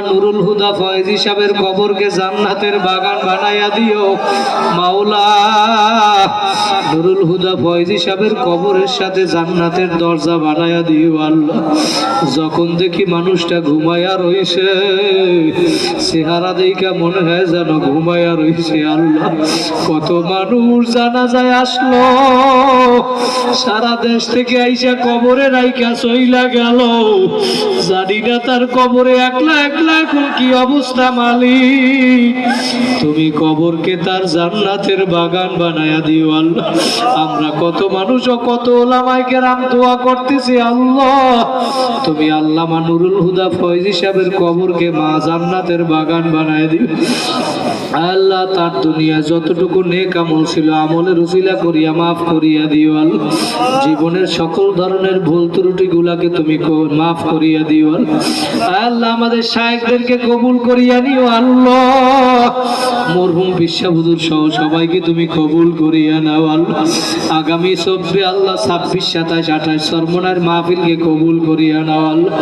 নুরুল হুদা হিসাবের কবরকে বাগান বানাইয়া দিও। মাওলা, নুরুল হুদা ফয়েজ হিসাবের কবরের সাথে দরজা বানাইয়া যখন দেখি মানুষটা ঘুমাইয়া রইছে চেহারা দেখা মনে হয় যেন ঘুমায়া রয়েছে আল্লাহ। কত মানুষ জানা যায় আসলো, সারা দেশ থেকে আইসা কবরে রাইকা চইলা গেল। জানি না তার কবরে একলা একলা এখন কি অবস্থা মালিক। তুমি কবরকে তার জান্নাতের বাগান বানায়া দিও, আল্লাহ। আমরা কত মানুষ ও কত ওলামায় কেরাম দোয়া করতেছি, আল্লাহ। তুমি আল্লামা নুরুল হুদা ফয়েজ হিসাবের কবরকে মা জান্নাতের বাগান বানায় দিও। আল্লাহ, তার দুনিয়া যতটুকু নেক আমল ছিল, আমলের উসিলা করিয়া মাফ করিয়া দিও, আল্লাহ। জীবনের সকল ধরনের ভুল ত্রুটি গুলাকে তুমি মাফ করিয়া দিও, আল্লাহ। আল্লাহ, আমাদের শায়েকদেরকে কবুল করিয়া নিও, আল্লাহ। মরহুম বিশ্বাবুদুর সহ সবাইকে তুমি কবুল করিয়া নাও, আল্লাহ। আগামী চব্বিশ আল্লাহ ছাব্বিশ, সাতাশ, আঠাশ সর্বনার মাহফিলকে কবুল করিয়া নাও, আল্লাহ।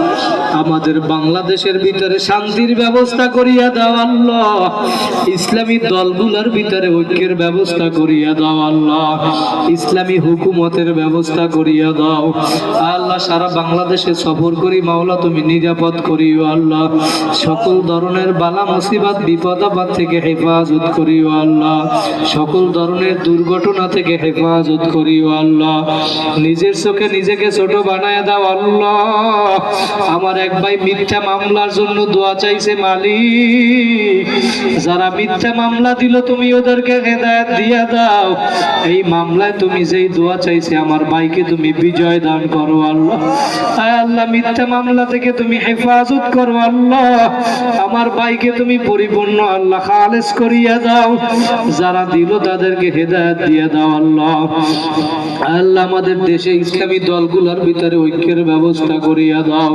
আমাদের বাংলাদেশের ভিতরে শান্তির ব্যবস্থা করিয়া দাও, আল্লাহ। ইসলামী দলগুলোর ভিতরে ঐক্যের ব্যবস্থা করিয়া দাও, আল্লাহ। ইসলামী হুকুমতের ব্যবস্থা করিয়া দাও। আল্লাহ, সারা বাংলাদেশে সফর করি, মাওলা, তুমি নিরাপদ করিও, আল্লাহ। সকল ধরনের বালা, মুসিবাত, বিপদ, আপদ থেকে হেফাজত করিও আল্লাহ। সকল ধরনের দুর্ঘটনা থেকে হেফাজত করিও আল্লাহ। নিজের চোখে নিজেকে ছোট বানায় দাও আল্লাহ। আমার এক ভাই মিথ্যা মামলার জন্য দোয়া চাইছে মালিক। যারা মিথ্যা মামলা দিল, তুমি ওদেরকে হেদায়ত দিয়া দাও। এই মামলায় তুমি যেই দোয়া চাইছে, আমার ভাইকে তুমি বিজয় দান করো আল্লাহ। আল্লাহ, মিথ্যা মামলা থেকে তুমি হেফাজত করো আল্লাহ। আমার ভাইকে তুমি পরিপূর্ণ আল্লাহ, খালেস করিয়া দাও। যারা দিল তাদেরকে হেদায়ত দিয়ে দাও আল্লাহ। আল্লাহ আমাদের দেশে ইসলামী দলগুলোর ভিতরে ঐক্যের ব্যবস্থা করিয়া দাও।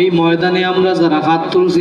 এই ময়দানে আমরা যারা হাত তুলছি